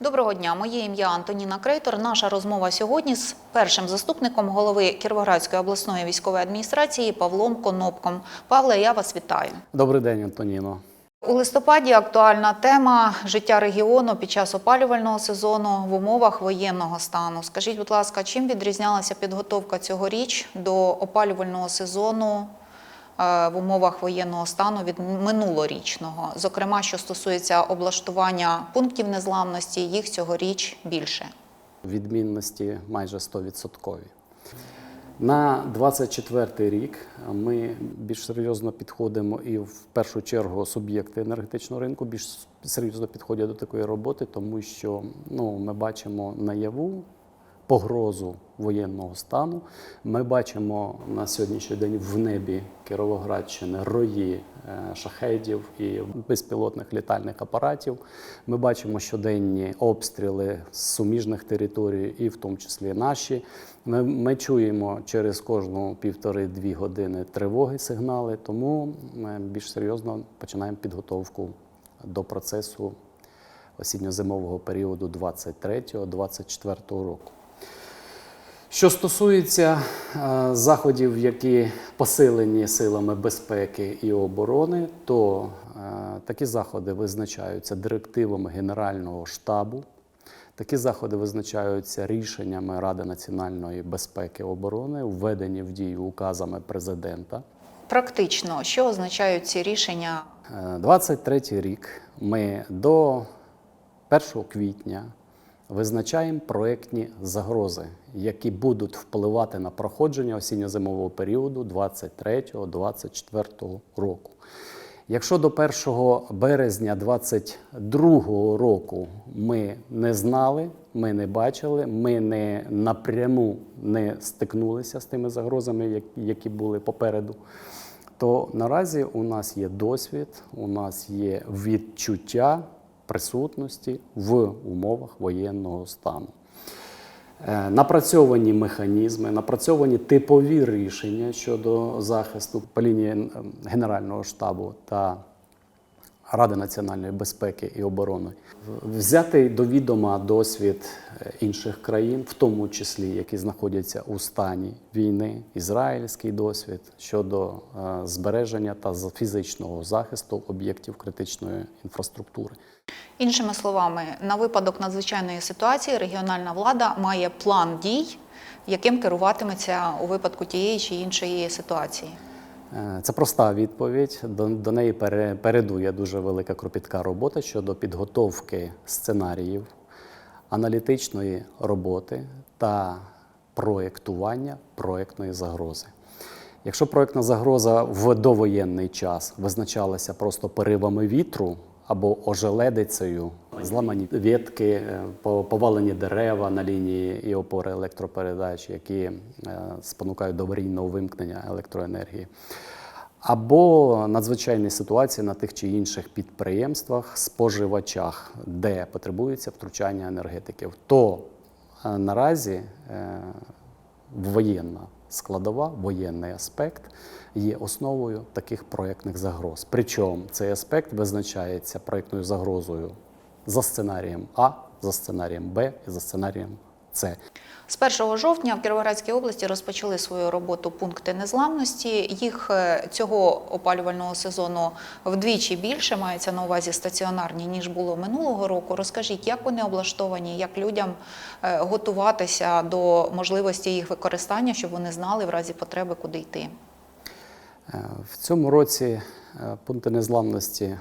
Доброго дня, моє ім'я Антоніна Крейтор. Наша розмова сьогодні з першим заступником голови Кіровоградської обласної військової адміністрації Павлом Конопком. Павле, я вас вітаю. Добрий день, Антоніно. У листопаді актуальна тема життя регіону під час опалювального сезону в умовах воєнного стану. Скажіть, будь ласка, чим відрізнялася підготовка цьогоріч до опалювального сезону в умовах воєнного стану від минулорічного? Зокрема, що стосується облаштування пунктів незламності, їх цьогоріч більше. Відмінності майже 100%. На 24 рік ми більш серйозно підходимо і в першу чергу суб'єкти енергетичного ринку більш серйозно підходять до такої роботи, тому що ну, ми бачимо наяву погрозу воєнного стану. Ми бачимо на сьогоднішній день в небі Кіровоградщини рої е, шахедів і безпілотних літальних апаратів. Ми бачимо щоденні обстріли з суміжних територій, і в тому числі наші. Ми, ми чуємо через кожну півтори-дві години тривоги, сигнали, тому ми більш серйозно починаємо підготовку до процесу осінньо-зимового періоду 23-24 року. Що стосується е, заходів, які посилені силами безпеки і оборони, то е, такі заходи визначаються директивами Генерального штабу. Такі заходи визначаються рішеннями Ради національної безпеки і оборони, введені в дію указами президента. Практично, що означають ці рішення? Е, 23 рік ми до 1 квітня визначаємо проектні загрози, які будуть впливати на проходження осінньо-зимового періоду 23-24 року. Якщо до 1 березня 2022 року ми не знали, ми не бачили, ми не напряму не стикнулися з тими загрозами, які були попереду, то наразі у нас є досвід, у нас є відчуття присутності в умовах воєнного стану. Е, Напрацьовані механізми, напрацьовані типові рішення щодо захисту по лінії е, Генерального штабу та Ради національної безпеки і оборони. Взяти до відома досвід е, інших країн, в тому числі які знаходяться у стані війни, ізраїльський досвід щодо е, збереження та фізичного захисту об'єктів критичної інфраструктури. Іншими словами, на випадок надзвичайної ситуації регіональна влада має план дій, яким керуватиметься у випадку тієї чи іншої ситуації. Е, Це проста відповідь. До, до неї пере- передує дуже велика кропітка робота щодо підготовки сценаріїв, аналітичної роботи та проєктування проєктної загрози. Якщо проєктна загроза в довоєнний час визначалася просто поривами вітру або ожеледицею, зламані ветки, е, повалені дерева на лінії і опори електропередач, які е, спонукають до аварійного вимкнення електроенергії, або надзвичайні ситуації на тих чи інших підприємствах, споживачах, де потребується втручання енергетиків, то е, наразі воєнна складова, воєнний аспект є основою таких проєктних загроз. Причому цей аспект визначається проєктною загрозою за сценарієм А, за сценарієм Б і за сценарієм С. З 1 жовтня в Кіровоградській області розпочали свою роботу пункти незламності. Їх е, цього опалювального сезону вдвічі більше мається на увазі стаціонарні ніж було минулого року. Розкажіть, як вони облаштовані, як людям е, готуватися до можливості їх використання, щоб вони знали в разі потреби, куди йти. Е, В цьому році пункти незламності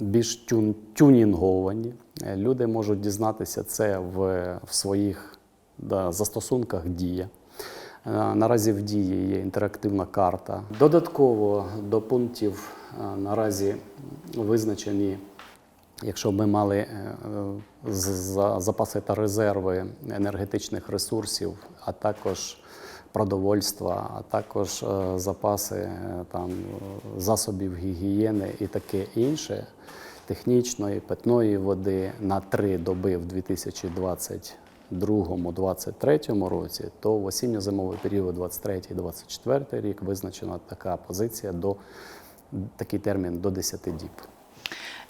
більш тюн, тюнінговані. Е, Люди можуть дізнатися це в, в своїх да, застосунках дія. Е, Наразі в дії є інтерактивна карта. Додатково до пунктів е, наразі визначені Якщо ми мали запаси та резерви енергетичних ресурсів, а також продовольства, а також е, запаси е, там, засобів гігієни і таке інше, технічної, питної води на три доби в 2022-2023 році, то в осінньо-зимовий період 23-24 рік визначена така позиція до такий термін до 10 діб.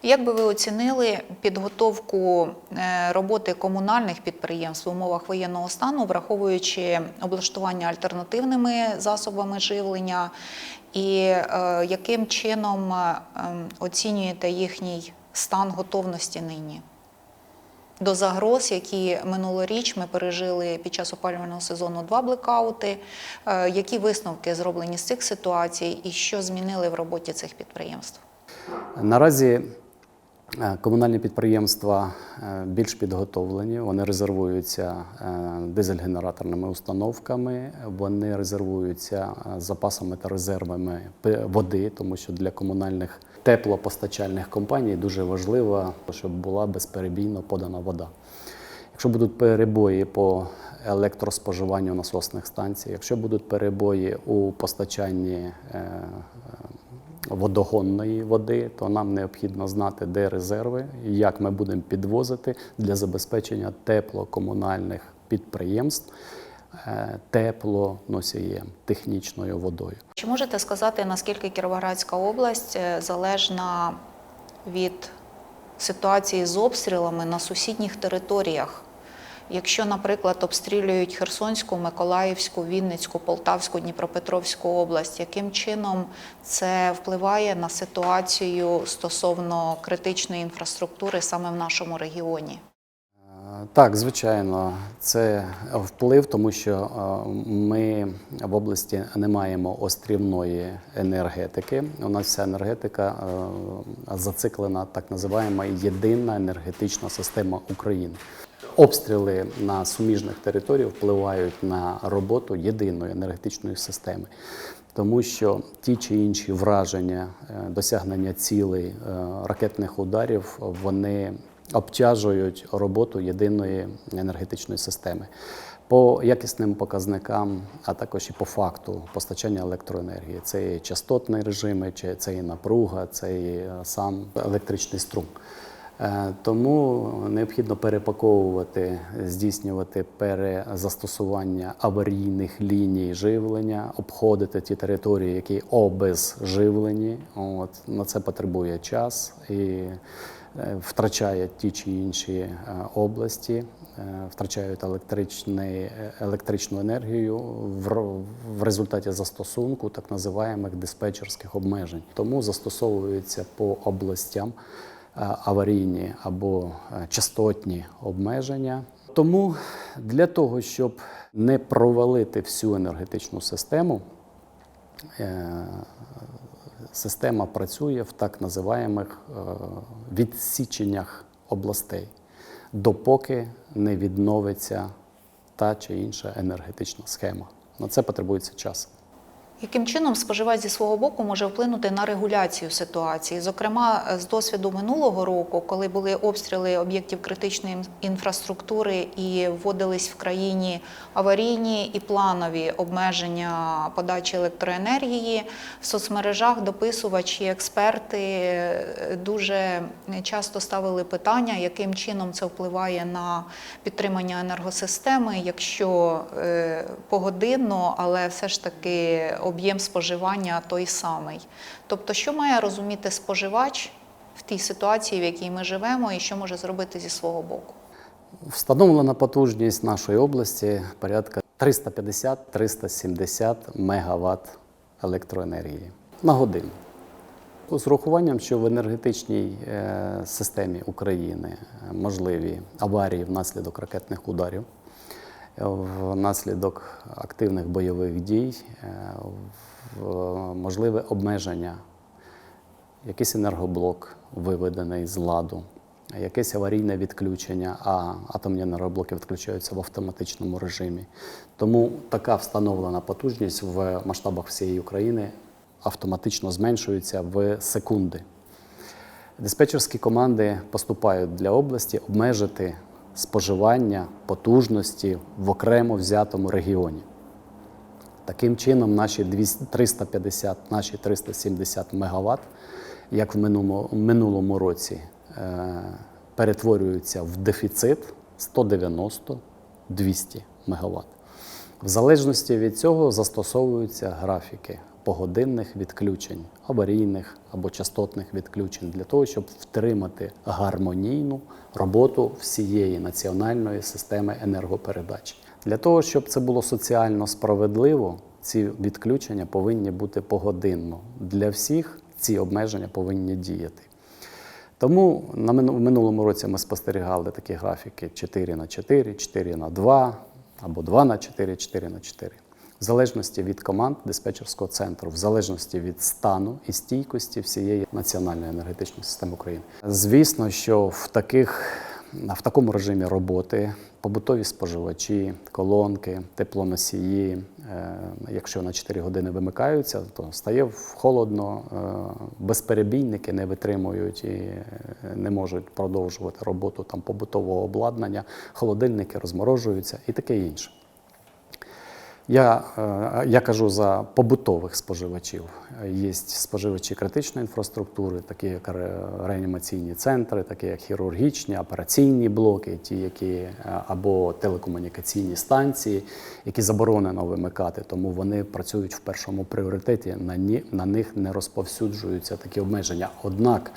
Як би ви оцінили підготовку е, роботи комунальних підприємств в умовах воєнного стану, враховуючи облаштування альтернативними засобами живлення, і е, яким чином е, ем, оцінюєте їхній стан готовності нині? До загроз, які минулоріч ми пережили під час опалювального сезону два блекаути. Які висновки зроблені з цих ситуацій і що змінили в роботі цих підприємств? Наразі комунальні підприємства е, більш підготовлені, вони резервуються е, дизель-генераторними установками, вони резервуються е, запасами та резервами води, тому що для комунальних теплопостачальних компаній дуже важливо, щоб була безперебійно подана вода. Якщо будуть перебої по електроспоживанню насосних станцій, якщо будуть перебої у постачанні е, е, водогонної води, то нам необхідно знати, де резерви як ми будемо підвозити для забезпечення теплокомунальних підприємств е, теплоносієм, технічною водою. Чи можете сказати, наскільки Кіровоградська область е, залежна від ситуації з обстрілами на сусідніх територіях? Якщо, наприклад, обстрілюють Херсонську, Миколаївську, Вінницьку, Полтавську, Дніпропетровську область, яким чином це впливає на ситуацію стосовно критичної інфраструктури саме в нашому регіоні? Так, звичайно, це вплив, тому що е, ми в області не маємо острівної енергетики. У нас вся енергетика е, зациклена, так називаємо єдина енергетична система України. Обстріли на суміжних територіях впливають на роботу єдиної енергетичної системи. Тому що ті чи інші враження, е, досягнення цілей е, ракетних ударів, вони обтяжують роботу єдиної енергетичної системи. По якісним показникам, а також і по факту постачання електроенергії. Це і частотні режими, це і напруга, це і е, сам електричний струм. Е, Тому необхідно перепаковувати, здійснювати перезастосування аварійних ліній живлення, обходити ті території, які обезживлені. От на це потребує час і е, втрачає ті чи інші е, області, втрачають електричний, електричну енергію в, в результаті застосунку так називаємих диспетчерських обмежень. Тому застосовуються по областям аварійні або е, частотні обмеження. Тому для того, щоб не провалити всю енергетичну систему, е, система працює в так називаємих е, відсіченнях областей, допоки не відновиться та чи інша енергетична схема. На це потребується час. Яким чином споживач зі свого боку може вплинути на регуляцію ситуації? Зокрема, з досвіду минулого року, коли були обстріли об'єктів критичної інфраструктури і вводились в країні аварійні і планові обмеження подачі електроенергії, в соцмережах дописувачі, експерти е, дуже часто ставили питання, яким чином це впливає на підтримання енергосистеми, якщо е, погодинно, але все ж таки об'єм споживання той самий. Тобто, що має розуміти споживач в тій ситуації, в якій ми живемо, і що може зробити зі свого боку? Встановлена потужність нашої області порядка 350-370 мегаватт електроенергії на годину. З урахуванням, що в енергетичній е, системі України е, можливі аварії внаслідок ракетних ударів, внаслідок активних бойових дій, е, можливе обмеження якийсь енергоблок виведений з ладу, якесь аварійне відключення, а атомні енергоблоки відключаються в автоматичному режимі. Тому така встановлена потужність в масштабах всієї України автоматично зменшується в секунди. Диспетчерські команди поступають для області обмежити споживання потужності в окремо взятому регіоні. Таким чином, наші 350, наші 370 мегаватт, як в минулому, минулому році, е, перетворюються в дефіцит 190-200 мегаватт. В залежності від цього застосовуються графіки погодинних відключень, аварійних або частотних відключень для того, щоб втримати гармонійну роботу всієї національної системи енергопередач. Для того, щоб це було соціально справедливо, ці відключення повинні бути погодинно. Для всіх ці обмеження повинні діяти. Тому на в минулому році ми спостерігали такі графіки 4 на 4, 4 на 2 або 2 на 4, 4 на 4. В залежності від команд диспетчерського центру, в залежності від стану і стійкості всієї національної енергетичної системи України. Звісно, що в таких в такому режимі роботи побутові споживачі, колонки, теплоносії, е, якщо на 4 години вимикаються, то стає холодно, е, безперебійники не витримують і е, не можуть продовжувати роботу там побутового обладнання, холодильники розморожуються і таке інше. Я, е, я кажу за побутових споживачів. Є споживачі критичної інфраструктури, такі як реанімаційні центри, такі як хірургічні, операційні блоки, ті, які е, або телекомунікаційні станції, які заборонено вимикати, тому вони працюють в першому пріоритеті. На, ні, на них не розповсюджуються такі обмеження. Однак,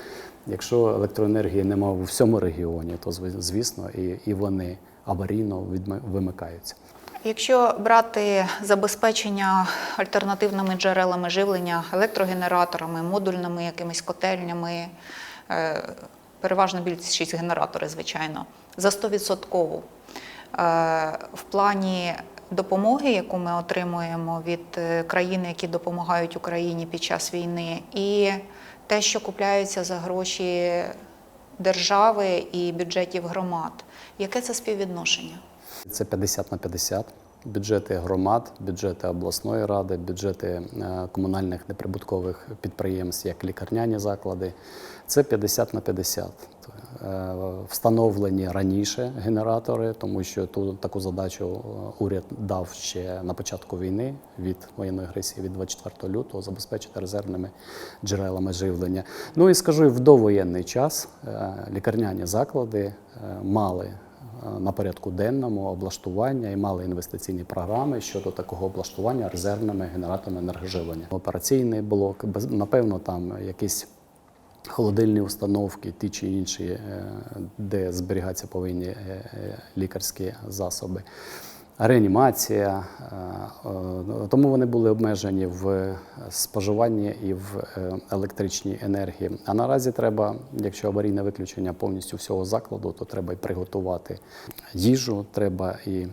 якщо електроенергії немає у всьому регіоні, то зв- звісно і, і вони аварійно вимикаються. Якщо брати забезпечення альтернативними джерелами живлення, електрогенераторами, модульними якимись котельнями, е, переважно більшість генератори, звичайно, за 100%, е, в плані допомоги, яку ми отримуємо від е, країн, які допомагають Україні під час війни, і те, що купляється за гроші держави і бюджетів громад, яке це співвідношення? Це 50 на 50. Бюджети громад, бюджети обласної ради, бюджети е, комунальних неприбуткових підприємств, як лікарняні заклади. Це 50 на 50. Е, Встановлені раніше генератори, тому що ту таку задачу е, уряд дав ще на початку війни від воєнної агресії від 24 лютого забезпечити резервними джерелами живлення. Ну і скажу, в довоєнний час лікарняні заклади мали на порядку денному облаштування і мали інвестиційні програми щодо такого облаштування резервними генераторами енергоживлення. Операційний блок, напевно, там якісь холодильні установки, ті чи інші, е, де зберігатися повинні е, е, лікарські засоби. Реанімація, е, е, тому вони були обмежені в споживанні і в е, електричній енергії. А наразі треба, якщо аварійне виключення повністю всього закладу, то треба і приготувати їжу, треба і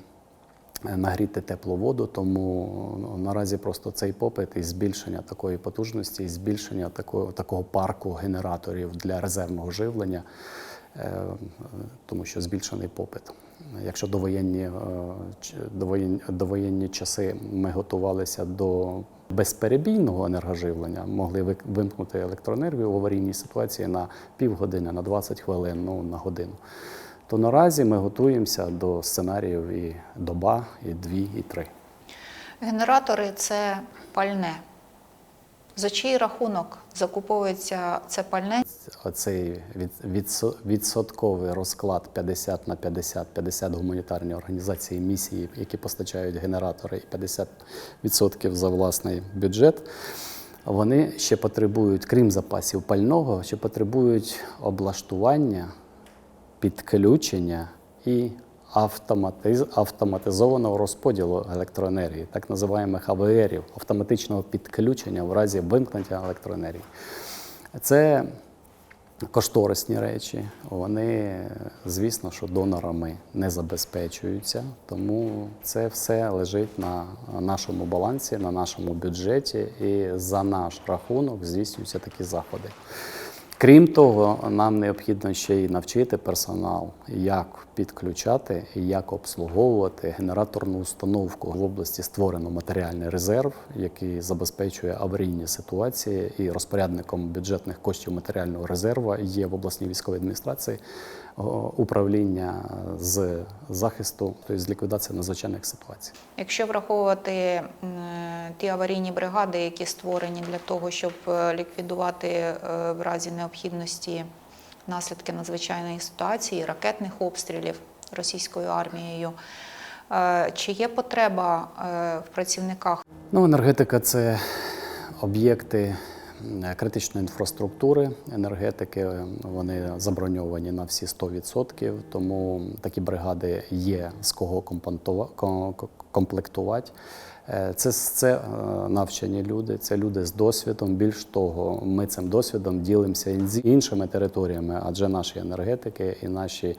нагріти теплу воду. Тому ну, наразі просто цей попит і збільшення такої потужності, і збільшення такого, такого парку генераторів для резервного живлення, тому що збільшений попит. Якщо довоєнні, е, довоєнні, довоєнні часи ми готувалися до безперебійного енергоживлення, могли вимкнути електроенергію в аварійній ситуації на півгодини, на 20 хвилин, ну, на годину. То наразі ми готуємося до сценаріїв і доба, і дві, і три. Генератори це пальне. За чий рахунок закуповується це пальне? Оцей відсотковий розклад 50 на 50, 50 гуманітарні організації, місії, які постачають генератори, і 50% за власний бюджет. Вони ще потребують, крім запасів пального, ще потребують облаштування, підключення і автоматиз, автоматизованого розподілу електроенергії, так називаємих АВРів, автоматичного підключення в разі вимкнення електроенергії. Це кошторисні речі. Вони, звісно, що донорами не забезпечуються, тому це все лежить на нашому балансі, на нашому бюджеті, і за наш рахунок здійснюються такі заходи. Крім того, нам необхідно ще й навчити персонал, як підключати і як обслуговувати генераторну установку. В області створено матеріальний резерв, який забезпечує аварійні ситуації, і розпорядником бюджетних коштів матеріального резерву є в обласній військовій адміністрації управління з захисту, тобто з ліквідації надзвичайних ситуацій. Якщо враховувати ті аварійні бригади, які створені для того, щоб е, ліквідувати е, в разі необхідності наслідки надзвичайної ситуації, ракетних обстрілів російською армією, е, чи є потреба е, в працівниках? Ну, енергетика це Об'єкти е, критичної інфраструктури, енергетики, вони заброньовані на всі 100%, тому такі бригади є з кого комплектувати. Е, Це, це е, навчені люди, це люди з досвідом. Більш того, ми цим досвідом ділимося з іншими територіями, адже наші енергетики і наші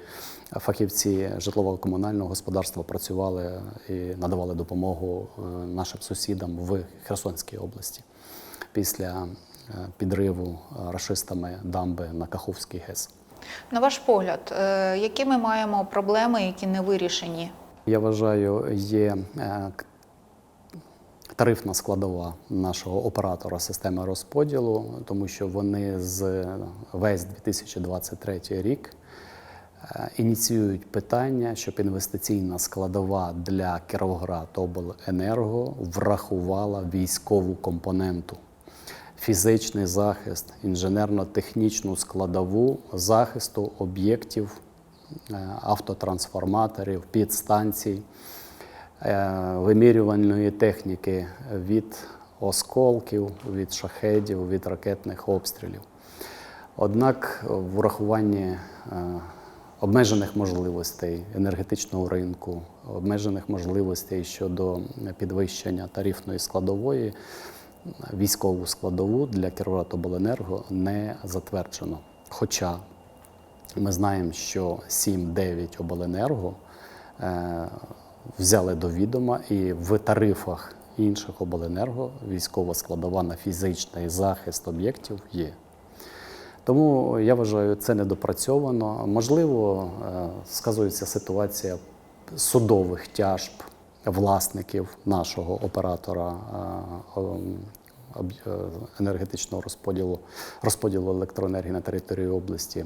фахівці житлово-комунального господарства працювали і надавали допомогу е, нашим сусідам в Херсонській області після підриву е, рашистами дамби на Каховський ГЕС. На ваш погляд, е, які ми маємо проблеми, які не вирішені? Я вважаю, є е, тарифна складова нашого оператора системи розподілу, тому що вони з весь 2023 рік ініціюють питання, щоб інвестиційна складова для Кіровоградобленерго врахувала військову компоненту. Фізичний захист, інженерно-технічну складову захисту об'єктів, е, автотрансформаторів, підстанцій, е, вимірювальної техніки від осколків, від шахедів, від ракетних обстрілів. Однак в врахуванні е, обмежених можливостей енергетичного ринку, обмежених можливостей щодо підвищення тарифної складової, військову складову для Кіровоградобленерго не затверджено. Хоча ми знаємо, що 7-9 обленерго е, взяли до відома і в тарифах інших обленерго військова складова на фізичний захист об'єктів є. Тому я вважаю, це недопрацьовано. Можливо, е, сказується ситуація судових тяжб власників нашого оператора е, енергетичного розподілу, розподілу електроенергії на території області.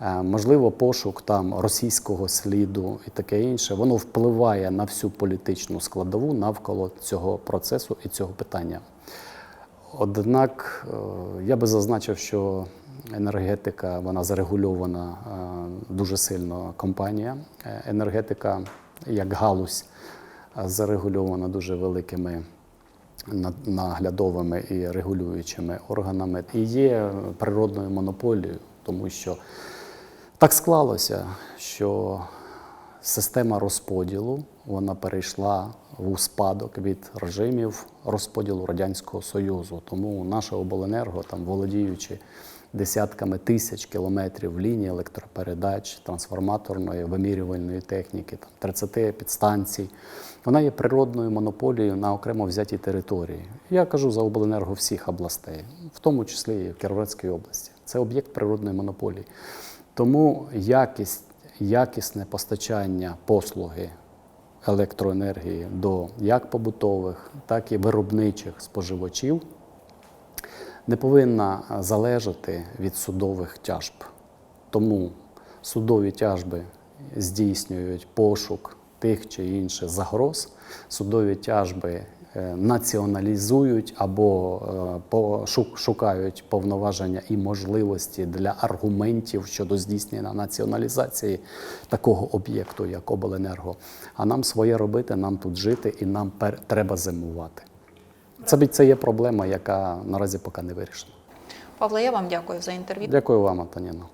Е, Можливо, пошук там російського сліду і таке інше, воно впливає на всю політичну складову навколо цього процесу і цього питання. Однак е, я би зазначив, що енергетика вона зарегульована е, дуже сильно компанія. Е, Енергетика як галузь е, зарегульована дуже великими наглядовими і регулюючими органами. І є природною монополією, тому що так склалося, що система розподілу вона перейшла в спадок від режимів розподілу Радянського Союзу. Тому наша обленерго, там володіючи десятками тисяч кілометрів ліній електропередач, трансформаторної, вимірювальної техніки, там 30 підстанцій, вона є природною монополією на окремо взятій території. Я кажу за обленерго всіх областей, в тому числі і в Кіровоградській області. Це об'єкт природної монополії. Тому якість, якісне постачання послуги електроенергії до як побутових, так і виробничих споживачів не повинна залежати від судових тяжб. Тому судові тяжби здійснюють пошук тих чи інших загроз, судові тяжби націоналізують або е, шукають повноваження і можливості для аргументів щодо здійснення націоналізації такого об'єкту, як обленерго. А нам своє робити, нам тут жити і нам треба зимувати. Це, це є проблема, яка наразі поки не вирішена. Павло, я вам дякую за інтерв'ю. Дякую вам, Антоніно.